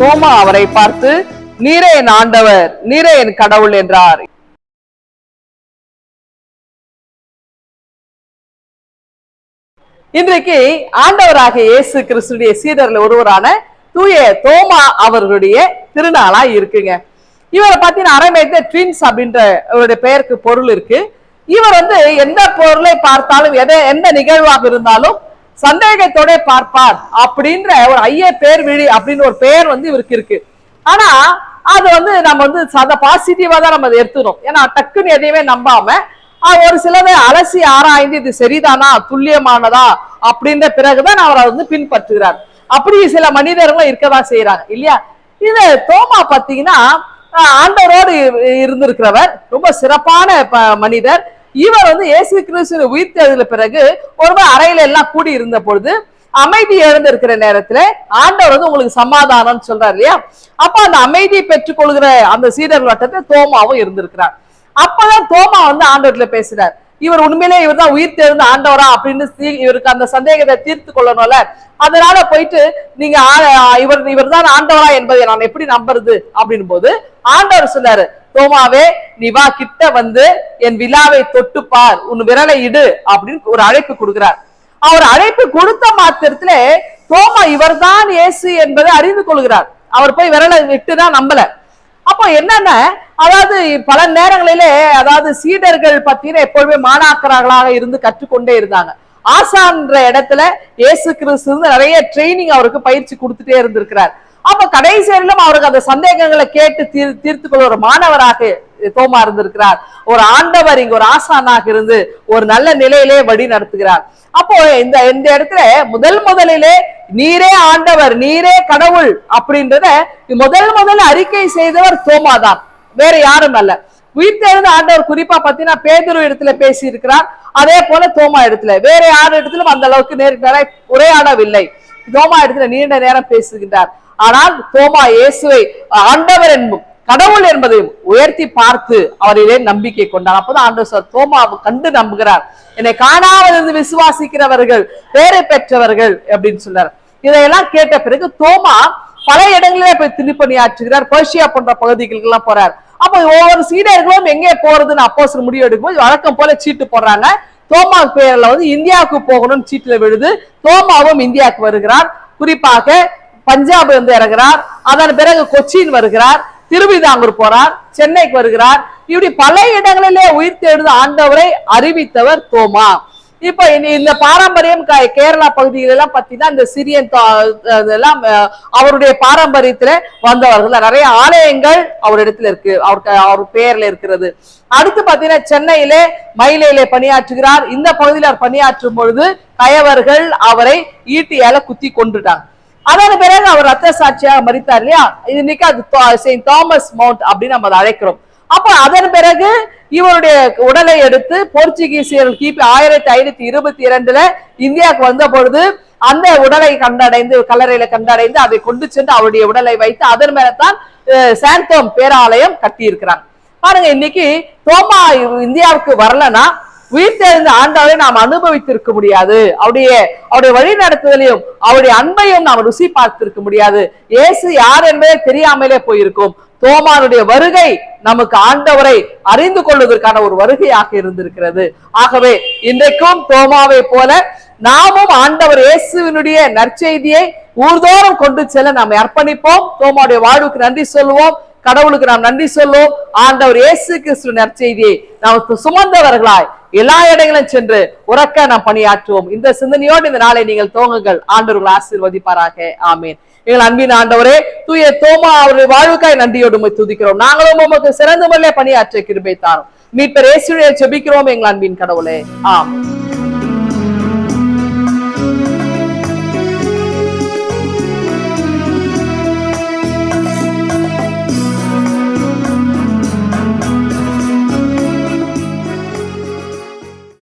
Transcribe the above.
தோமா அவரை பார்த்து நீரே என் ஆண்டவர் நீரே என் கடவுள் என்றார். இன்றைக்கு ஆண்டவராக இயேசு கிறிஸ்துடைய சீடர்ல ஒருவரான தூய தோமா அவர்களுடைய திருநாளா இருக்குங்க. இவரை பார்த்தீங்கன்னா அரமேத்த ட்வின்ஸ் அப்படின்ற அவருடைய பெயருக்கு பொருள் இருக்கு. இவர் வந்து எந்த பொருளை பார்த்தாலும் எதை எந்த நிகழ்வாக இருந்தாலும் சந்தேகத்தோட பார்ப்பார் அப்படின்ற ஒரு ஐய பேர் விழி அப்படின்னு ஒரு பெயர் வந்து இவருக்கு இருக்கு. ஆனா அது வந்து நம்ம வந்து சத பாசிட்டிவா தான் நம்ம அதை எடுத்துக்கணும் ஏன்னா டக்குன்னு எதையுமே நம்பாம ஒரு சிலதை அலசி ஆராய்ந்து இது சரிதானா துல்லியமானதா அப்படின்ற பிறகுதான் அவர் அதை வந்து பின்பற்றுகிறார். அப்படி சில மனிதர்களும் இருக்கதான் செய்யறாங்க இல்லையா? இது தோமா பாத்தீங்கன்னா ஆண்டவரோடு இருந்திருக்கிறவர் ரொம்ப சிறப்பான ப- மனிதர். இவர் வந்து இயேசு கிறிஸ்து உயிர்த்தெழுந்த பிறகு ஒருவர் அறையில எல்லாம் கூடி இருந்த பொழுது அமைதி இருக்கிற நேரத்துல ஆண்டவர் வந்து உங்களுக்கு சமாதானம்னு சொல்றாரு இல்லையா? அப்ப அந்த அமைதியை பெற்றுக்கொள்கிற அந்த சீடர் வட்டத்தை தோமாவும் இருந்திருக்கிறார். அப்பதான் தோமா வந்து ஆண்டவர்ல பேசுறாரு இவர் உண்மையிலே இவர் தான் உயிர் தேர்ந்து ஆண்டவரா அப்படின்னு இவருக்கு அந்த சந்தேகத்தை தீர்த்து கொள்ளணும்ல? அதனால போயிட்டு நீங்க இவர் இவர் தான் ஆண்டவரா என்பதை நான் எப்படி நம்புறது அப்படின் போது ஆண்டவர் சொன்னாரு தோமாவே நீ வா கிட்ட வந்து என் விழாவை தொட்டு பார் உன் விரலை இடு அப்படின்னு ஒரு அழைப்பு கொடுக்கிறார். அவர் அழைப்பு கொடுத்த மாத்திரத்துல தோமா இவர்தான் இயேசு என்பதை அறிந்து கொள்கிறார். அவர் போய் விரலை விட்டுதான் நம்பல. அப்போ என்னன்னா? அதாவது பல நேரங்களிலே அதாவது சீடர்கள் பத்தின எப்பொழுதுமே மாணாக்கர்களாக இருந்து கற்றுக்கொண்டே இருந்தாங்க. ஆசான்ற இடத்துல இயேசு கிறிஸ்து நிறைய ட்ரைனிங் அவருக்கு பயிற்சி கொடுத்துட்டே இருந்திருக்கிறார். அப்ப கடைசி வரையிலும் அவருக்கு அந்த சந்தேகங்களை கேட்டு தீர் தீர்த்து கொள்ள ஒரு மாணவராக தோமா இருந்திருக்கிறார். ஒரு ஆண்டவர் இங்க ஒரு ஆசானாக இருந்து ஒரு நல்ல நிலையிலே வழி நடத்துகிறார். அப்போ இந்த இந்த இடத்துல முதல் முதலிலே நீரே ஆண்டவர் நீரே கடவுள் அப்படின்றத முதல் முதல் அறிக்கை செய்தவர் தோமா தான். வேற யாரும் அல்ல. உயிர்த்தெழுந்த ஆண்டவர் குறிப்பா பாத்தீங்கன்னா பேதுரு இடத்துல பேசி இருக்கிறார் அதே போல தோமா இடத்துல. வேற யார் இடத்திலும் அந்த அளவுக்கு நேருக்கு உரையாடவில்லை. தோமா இடத்துல நீண்ட நேரம் பேசுகின்றார். ஆனால் தோமா இயேசுவை ஆண்டவர் என்பும் கடவுள் என்பதை உயர்த்தி பார்த்து அவரிலே நம்பிக்கை கொண்டார். அப்பதான் ஆண்டவர் சொல் தோமாவை கண்டு நம்புகிறார். என்னை காணாமல் இருந்து விசுவாசிக்கிறவர்கள் பேரை பெற்றவர்கள் அப்படின்னு சொன்னார் இதையெல்லாம் கேட்ட பிறகு தோமா பல இடங்களிலே போய் திருப்பணியாற்றுகிறார் பர்ஷியா போன்ற பகுதிகளுக்கு எல்லாம் போறார். அப்போ ஒவ்வொரு சீடர்களும் எங்கே போறதுன்னு அப்போ முடிவு எடுக்கும்போது வழக்கம் போல சீட்டு போடுறாங்க. தோமா பேர்ல வந்து இந்தியாவுக்கு போகணும்னு சீட்டுல விழுது தோமாவும் இந்தியாவுக்கு வருகிறார். குறிப்பாக பஞ்சாப் வந்து இறங்குறார். அதன் பிறகு கொச்சின் வருகிறார். திருவிதாங்கூர் போறார். சென்னைக்கு வருகிறார். இப்படி பல இடங்களிலே உயிர் தேடுத ஆண்டவரை அறிவித்தவர் தோமா. இப்ப இனி இந்த பாரம்பரியம் க- கேரளா பகுதியில எல்லாம் பாத்தீங்கன்னா இந்த சிரியன் இதெல்லாம் அஹ், அவருடைய பாரம்பரியத்துல வந்தவர்கள். நிறைய ஆலயங்கள் அவரிடத்துல இருக்கு. அவருக்கு அவர் பெயர்ல இருக்கிறது. அடுத்து பாத்தீங்கன்னா சென்னையிலே மயிலையிலே பணியாற்றுகிறார். இந்த பகுதியில் அவர் பணியாற்றும் பொழுது கயவர்கள் அவரை ஈட்டியால குத்தி கொண்டுட்டாங்க அதன் பிறகு அவர் ரத்த சாட்சியாக மறித்தார் இல்லையா? இன்னைக்கு அது செயின் செயின்ட் தாமஸ் மவுண்ட் அப்படின்னு நம்ம அதை அழைக்கிறோம். அப்ப அதன் பிறகு இவருடைய உடலை எடுத்து போர்ச்சுகீசியர்கள் கிபி ஆயிரத்தி ஐநூத்தி இருபத்தி இரண்டுல இந்தியாவுக்கு வந்த பொழுது அந்த உடலை கண்டடைந்து கல்லறையில கண்டடைந்து அதை கொண்டு சென்று அவருடைய உடலை வைத்து அதன் மேலதான் சாந்தோம் பேராலயம் கட்டியிருக்கிறாங்க பாருங்க இன்னைக்கு தோமா இந்தியாவுக்கு வரலன்னா உயிர் தெரிந்த ஆண்டவரை நாம் அனுபவித்திருக்க முடியாது. அவருடைய அவருடைய வழி நடத்துதலையும் அவருடைய அன்பையும் நாம் ருசி பார்த்திருக்க முடியாது. இயேசு யார் என்பதே தெரியாமலே போயிருக்கும். தோமானுடைய வருகை நமக்கு ஆண்டவரை அறிந்து கொள்வதற்கான ஒரு வருகையாக இருந்திருக்கிறது. ஆகவே இன்றைக்கும் தோமாவை போல நாமும் ஆண்டவர் இயேசுவினுடைய நற்செய்தியை ஊர்தோறும் கொண்டு செல்ல நாம் அர்ப்பணிப்போம். தோமாவுடைய வாழ்வுக்கு நன்றி சொல்லுவோம். கடவுளுக்கு நாம் நன்றி சொல்லுவோம். ஆண்டவர் இயேசு கிறிஸ்து நற்செய்தியை நாம் சுமந்தவர்களாய் எல்லா இடங்களும் சென்று உறக்க நாம் பணியாற்றுவோம். இந்த சிந்தனையோடு இந்த நாளை நீங்கள் தோங்குங்கள் ஆண்டவர்கள் ஆசீர்வதிப்பாராக. ஆமேன். எங்கள் அன்பின் ஆண்டவரே தூய தோமா அவருடைய வாழ்வுக்காய் நன்றியோடு துதிக்கிறோம். நாங்களும் உமக்கு சிறந்த முறையிலே பணியாற்ற கிருபை தாரோம். மீட்பர் இயேசுடைய செபிக்கிறோம் எங்கள் அன்பின் கடவுளே. ஆம்